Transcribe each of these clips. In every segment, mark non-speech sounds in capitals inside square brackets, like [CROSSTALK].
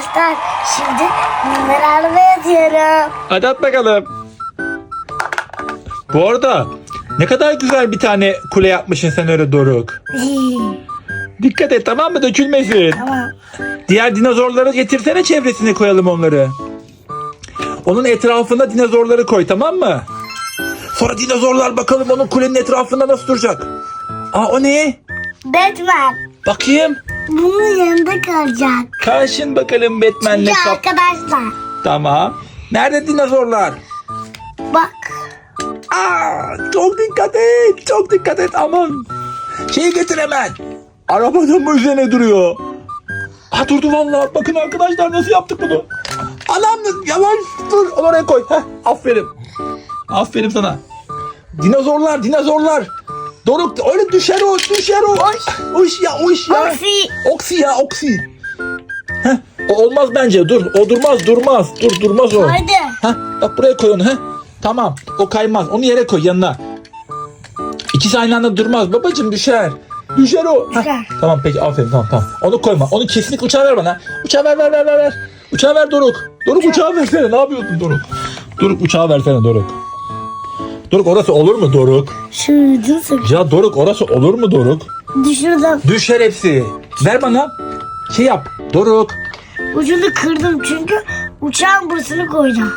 Arkadaşlar şimdi bunları arabaya atıyorum. Hadi at bakalım. Bu arada ne kadar güzel bir tane kule yapmışsın sen öyle Doruk. [LAUGHS] Dikkat et tamam mı dökülmesin. tamam. Diğer dinozorları getirsene çevresine koyalım onları. Onun etrafında dinozorları koy tamam mı? Sonra dinozorlar bakalım onun kulenin etrafında nasıl duracak. Aa o ne? Batman. Bakayım. Bunun yanında kalacak. Karşın bakalım Batman'le Çünkü kap. arkadaşlar Tamam. Nerede dinozorlar? bak. Aa, çok dikkat et. Çok dikkat et aman. Şeyi getir hemen. Arabanın mı üzerine duruyor? Ha durdu vallahi. Bakın arkadaşlar nasıl yaptık bunu. Anam yavaş dur. Onu oraya koy. Heh, aferin. Aferin sana. Dinozorlar dinozorlar. Doruk öyle düşer o düşer o. O iş ya o iş ya. Oksi. Oksi ya oksi. Heh, o olmaz bence dur. O durmaz durmaz. Dur durmaz o. Haydi. Ha, bak buraya koy onu. Ha. Tamam. O kaymaz. Onu yere koy yanına. İkisi aynı anda durmaz. Babacım düşer. Düşer o. Düşer. Tamam peki aferin tamam tamam. Onu koyma. Onu kesinlikle uçağa ver bana. Uçağı ver ver ver ver. Uçağı ver Doruk. Doruk uçağı versene. Ne yapıyorsun Doruk? Doruk uçağı versene Doruk. Doruk orası olur mu Doruk? Şuradan sık. Ya Doruk orası olur mu Doruk? Düşürdüm. Düşer hepsi. Ver bana. Şey yap. Doruk. Ucunu kırdım çünkü uçağın burasını koyacağım.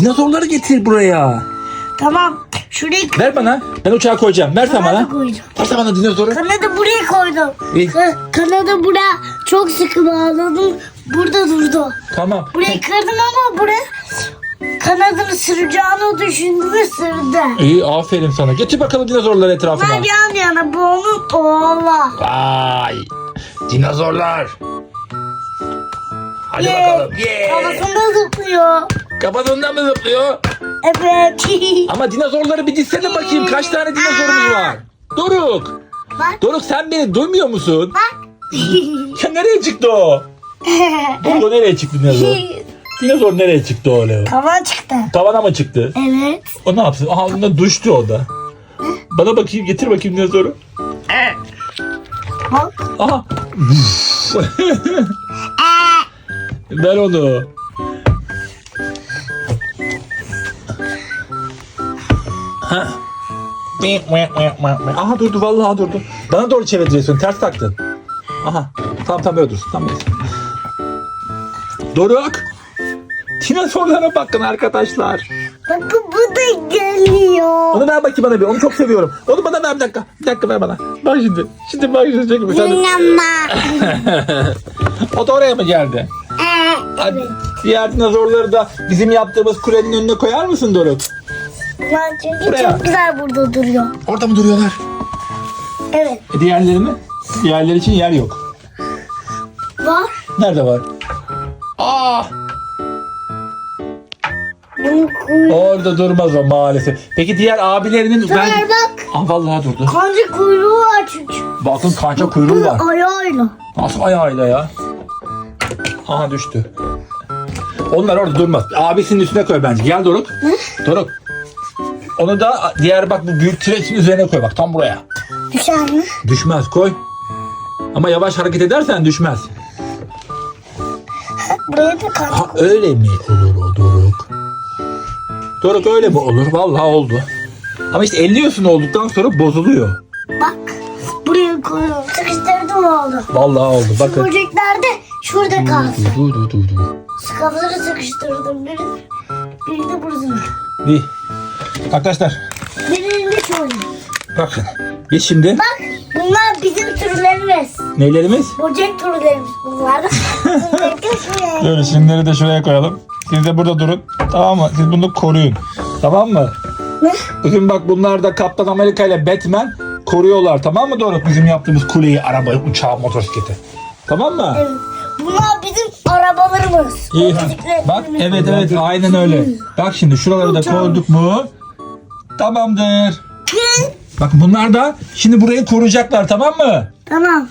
Dinozorları getir buraya. Tamam. Şurayı k- Ver bana. Ben uçağa koyacağım. Ver sen kanadı bana. koyacağım. Ver sen bana dinozoru. Kanadı buraya koydum. İyi. Ka- kanadı buraya çok sıkı bağladım. Burada durdu. Tamam. Burayı kırdım ama buraya kanadını sıracağını düşündü ve sırdı. İyi aferin sana. Getir bakalım dinozorları etrafına. Bunlar yan yana bu onun oğlu. Vay. Dinozorlar. Hadi Yay. bakalım. Yeah. Kafasında zıplıyor. Kafasından mı zıplıyor? Evet. [LAUGHS] Ama dinozorları bir dizsene bakayım. Kaç tane dinozorumuz var? Doruk. Bak. Doruk sen beni duymuyor musun? Bak. Ya nereye çıktı o? [LAUGHS] Doruk o nereye çıktı dinozor? [LAUGHS] Dinozor nereye çıktı o öyle? Tavan çıktı. Tavana mı çıktı? Evet. O ne yapsın? Aha ondan düştü o da. Bana bakayım getir bakayım dinozoru. Bak. Aha. [LAUGHS] Ver onu. Ha. Aha durdu vallahi durdu. Bana doğru çeviriyorsun ters taktın. Aha. Tamam tamam böyle dursun. Tamam. Doruk. Dinozorlara bakın arkadaşlar. Bakın bu da geliyor. Onu ver bakayım bana bir. Onu çok seviyorum. Onu bana ver bir dakika. Bir dakika ver bana. Bak şimdi. Şimdi bak şimdi. Çekme. Sen [LAUGHS] o da oraya mı geldi? Hadi. Diğer dinozorları da bizim yaptığımız kulenin önüne koyar mısın Doruk? Bunlar çünkü Buraya. çok güzel burada duruyor. Orada mı duruyorlar? Evet. E diğerleri mi? Diğerleri için yer yok. Var. Nerede var? Aa, Bunu koy. orada durmaz o maalesef. Peki diğer abilerinin ben... bak. Aa, vallahi durdu. Kanca kuyruğu var çünkü. Bakın kanca kuyruğu var. Ayağıyla. Nasıl ayağıyla ya? Aha düştü. Onlar orada durmaz. Abisinin üstüne koy bence. Gel Doruk. Doruk. Onu da diğer bak bu büyük kireçin üzerine koy bak tam buraya. Düşer mi? Düşmez koy. Ama yavaş hareket edersen düşmez. Buraya da kanca. Ha öyle mi olur? Doruk öyle mi olur? Vallahi oldu. Ama işte elliyorsun olduktan sonra bozuluyor. Bak. Buraya koyuyorum. Sıkıştırdım oldu. Vallahi oldu. Bakın. Böcekler de şurada kalsın. Dur dur dur dur. Kafaları sıkıştırdım. Biri, biri de burasını. Bir. Arkadaşlar Birini şöyle. bakın. Biz şimdi Bak bunlar bizim türlerimiz. nelerimiz? Böcek türlerimiz bunlar. [LAUGHS] Da. Böyle şimdileri de şuraya koyalım. Siz de burada durun. Tamam mı? Siz bunu koruyun. Tamam mı? Ne? Bugün bak bunlar da Kaptan Amerika ile Batman koruyorlar. Tamam mı Doruk? Bizim yaptığımız kuleyi, arabayı, uçağı, motosikleti. Tamam mı? Evet. Bunlar bizim arabalarımız. İyi. Bak evet evet aynen öyle. Bak şimdi şuraları da koyduk mu? Tamamdır. Bak bunlar da şimdi burayı koruyacaklar tamam mı? Tamam.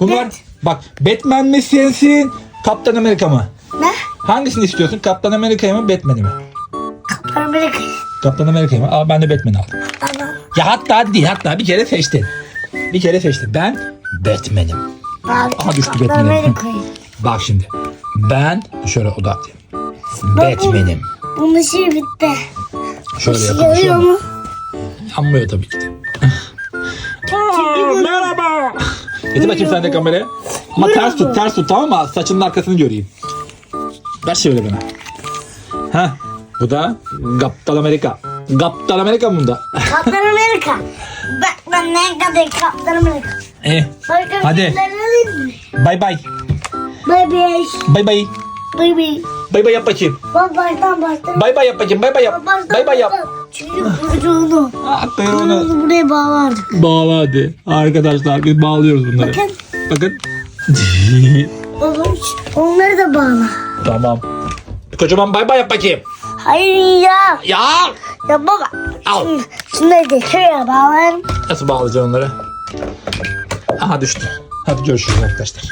Bunlar Evet. bak Batman mi sensin? Kaptan Amerika mı? Ne? Hangisini istiyorsun? Kaptan Amerika'yı mı Batman'i mi? Amerika. Kaptan Amerika'yı mı? Aa ben de Batman'i aldım. Tamam. Ya hatta değil hatta bir kere seçtin. Bir kere seçtin. Ben Batman'im. Abi, Aha düştü Kaptan. Amerika'yı. [LAUGHS] Bak şimdi. Ben şöyle odaklayayım. Batman'im. Bunun şey bitti. Şöyle yapalım. Şöyle. mu? Yanmıyor tabii ki de. [LAUGHS] Aa, merhaba. Getir bakayım sen de kameraya. Ama ters tut, ters tut tamam mı? Saçının arkasını göreyim. Ver şöyle bana. Heh. Bu da Kaptan Amerika. Kaptan Amerika bunda? Kaptan Amerika. [LAUGHS] Batman ne kadar Kaptan Amerika. Eh. Başka Hadi. filmler alayım mı? Bay bay. Bay bay. Bay bay. Bay bay. Bay bay yap bakayım. Bak baştan baştan. Bay bay yap bakayım. Bay bay yap. Baştan Bay bay yap. baştan. Çünkü kuyruğunu. Ah, kuyruğunu. Kuyruğunu buraya bağlardık. Bağla hadi. Arkadaşlar biz bağlıyoruz bunları. Bakın. Bakın. Baba onları da bağla. Tamam. Kocaman bay bay yap bakayım. Hayır ya. Ya. Ya baba. Al. Şimdi, şunları da şuraya bağlarım. Nasıl bağlayacağım onları? Aha düştü. Hadi görüşürüz arkadaşlar.